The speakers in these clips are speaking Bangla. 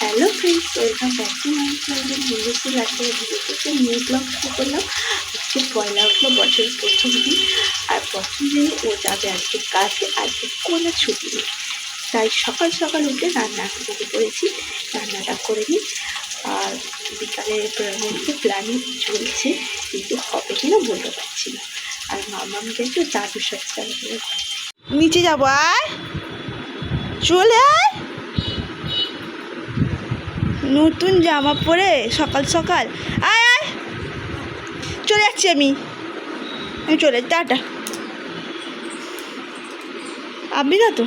Hello friends welcome back to my channel বন্ধুশ্রী লাস্টে ভিডিও থেকে নিউ ব্লগ শুরু করলাম। আজকে পয়লা উঠল বছরের প্রথম দিন। আর প্রথম দিনে ও যাবে আজকে কাজে, আজকে কোনো ছুটি নেই। তাই সকাল সকাল উঠে রান্না করতে পড়েছি রান্নাটা করে নিই। আর বিকালের মধ্যে প্ল্যানিং চলছে, কিন্তু হবে কিনা বলতে পারছি না। আর মামাকে একটু দাদুর সাথে নিচে যাব, আয়। চলে আয়। নতুন জামা পরে সকাল সকাল। আয় আয়। চলে যাচ্ছি আমি। আমি চলে টাটা। আপনি না তো?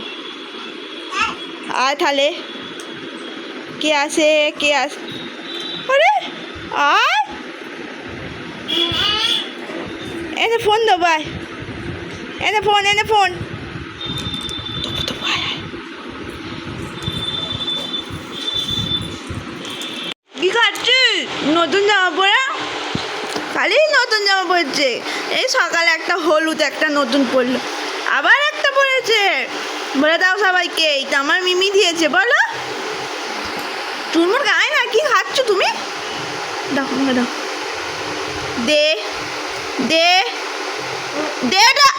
আয় তাহলে। কে আসে কে আস আরে, আয়। এনে ফোন দেবো, আয়। এনে ফোন এনে ফোন দেবো দেবো আয় আয় কি খাচ্ছিস নতুন জামা পরে খালি পরেছে এই সকালে একটা হলুদ, একটা নতুন পরলো। আবার একটা পরেছে। বলে দাও সবাইকে, এইটা আমার মিমি দিয়েছে, বলো। চুরমুর গায়ে না, কি খাচ্ছ তুমি? দাও দাও দে দে দে, দা।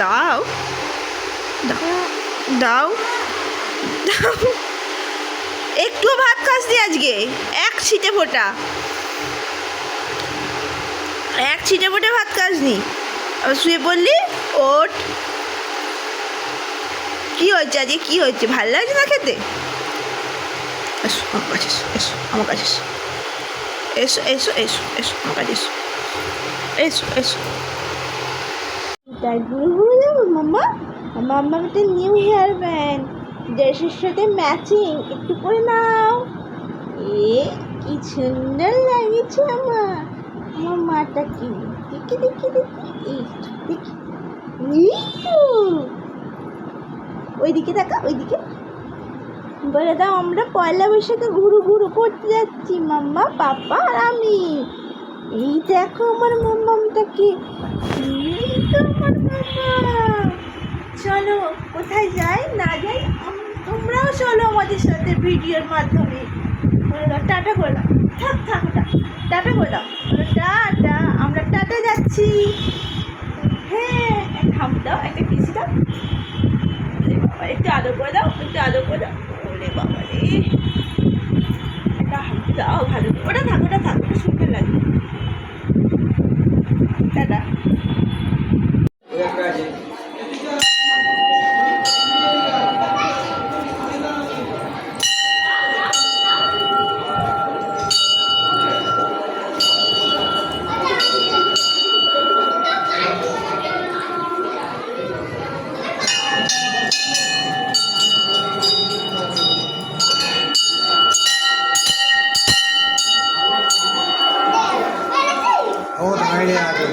দাও দাও দাও দাও। একটু ভাত খাসনি আজকে, এক ছিটে ফোটা। এক ছিটে ফোটে ভাত খাসনি। আবার শুয়ে পড়লি ওট কি হয়েছে আজকে? কি হয়েছে? ভালো লাগছে না খেতে? এসো, আমার কাছে এসো এসো, আমার কাছে এসো। এসো এসো এসো এসো, আমার কাছে এসো। এসো এসো। তাই ঘুরে ঘুরে যাব, মাম্মা? মাম্মা একটা নিউ হেয়ার ব্যান্ড ড্রেসের সাথে ম্যাচিং একটু করে নাও। এ, কি সুন্দর লাগেছে আমার। আমার মাটা কি দেখি দেখি দেখি এই দেখি ওইদিকে দেখা ওইদিকে বলে দাও, আমরা পয়লা বৈশাখে ঘুরু ঘুরু করতে যাচ্ছি, মাম্মা, পাপা আর আমি। এই দেখো আমার মাম্মামটাকে আমার মাম্মা। চলো, কোথায় যাই? না যাই তোমরাও চলো আমাদের সাথে ভিডিওর মাধ্যমে। টাটা করে থাক থাক, ওটা। টাটা করে দাও। বলো, টাটা, আমরা টাটা যাচ্ছি। হ্যাঁ একটা দাও, একটা কিসি দাও। বাবা, একটু আদর করে দাও, একটু আদর করে দাও। ওরে বাবা রে। একটা হাম দাও, ভালো ওটা থাক ওটা থাক, ওটা সুন্দর লাগে টাটা ও দাঁড়িয়ে আছে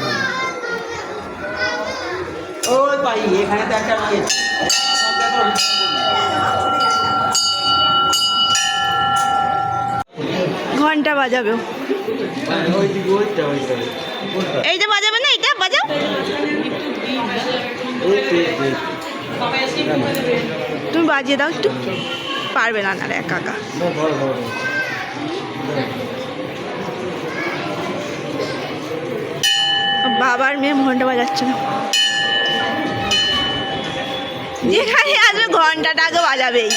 ওই ভাই এখানে তো একটা ইয়ে ঘণ্টা বাজাবে। এইটা বাজাবে না এটা? বাজাও। তুমি বাজিয়ে দাও একটু। পারবে না না একা একা। বাবার মেয়ে ঘণ্টা বাজাচ্ছে না। যেখানে আসবে ঘন্টাটা আগে বাজাবেই।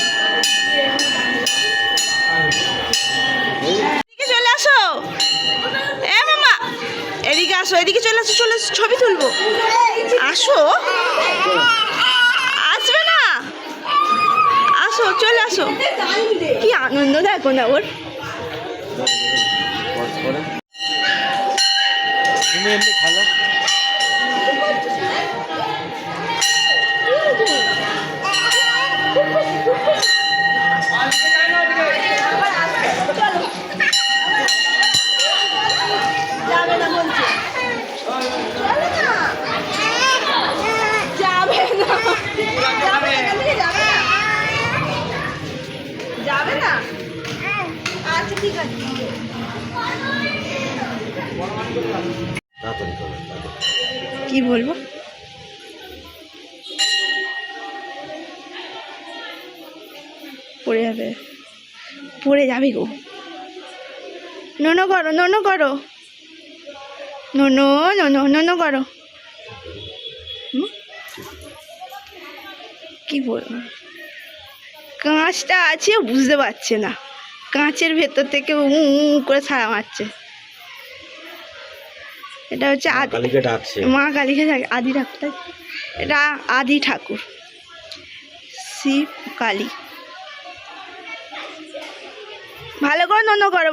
চলে ছবি তুলবো। আসো। আসবে না। আসো, চলে আসো। কি আনন্দ দেখো না ওর। খেলো? কি বলব? পড়ে যাবে। পড়ে যাবে গো। নোনো করো নোনো করো। নোনো নোনো নোনো করো? কি বলব? কাঁচটা আছে বুঝতে পারছে না। কাঁচের ভেতর থেকে উ করে ছাড়া মারছে। এটা হচ্ছে মা কালীকে থাকে আদি ঠাকুর এটা আদি ঠাকুর। শিব কালী। ভালো করে নন্দ করো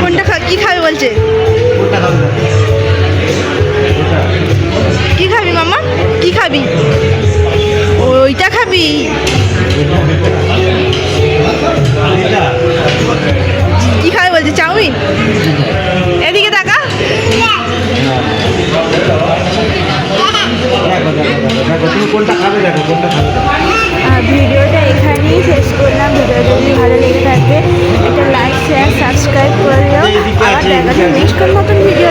কোনটা খা কি খাবে বলছে? কি খাবি মামা? কি খাবি? ওইটা খাবি। চাউমিন এদিকে তাকা। দেখো দেখো তুমি কোনটা খাবে দেখো কোনটা খাবে আর ভিডিওটা এখানেই শেষ করলাম। ভিডিও যদি ভালো লেগে থাকে একটা লাইক শেয়ার সাবস্ক্রাইব করে দিও। আবার দেখা। নেক্সট মতন ভিডিও